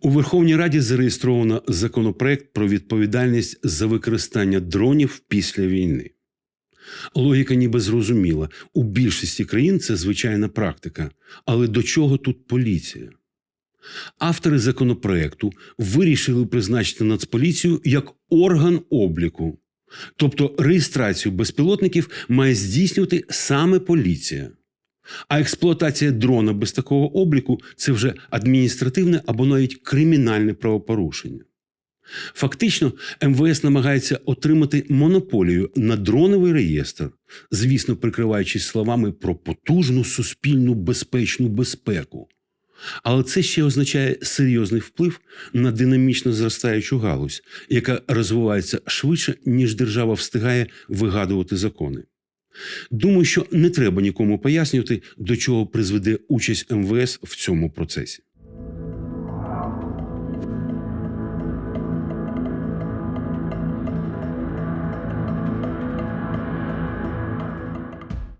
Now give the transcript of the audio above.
У Верховній Раді зареєстровано законопроект про відповідальність за використання дронів після війни. Логіка ніби зрозуміла. У більшості країн це звичайна практика. Але до чого тут поліція? Автори законопроекту вирішили призначити Нацполіцію як орган обліку. Тобто реєстрацію безпілотників має здійснювати саме поліція. А експлуатація дрона без такого обліку це вже адміністративне або навіть кримінальне правопорушення. Фактично, МВС намагається отримати монополію на дроновий реєстр, звісно, прикриваючись словами про потужну суспільну безпечну безпеку. Але це ще означає серйозний вплив на динамічно зростаючу галузь, яка розвивається швидше, ніж держава встигає вигадувати закони. Думаю, що не треба нікому пояснювати, до чого призведе участь МВС в цьому процесі.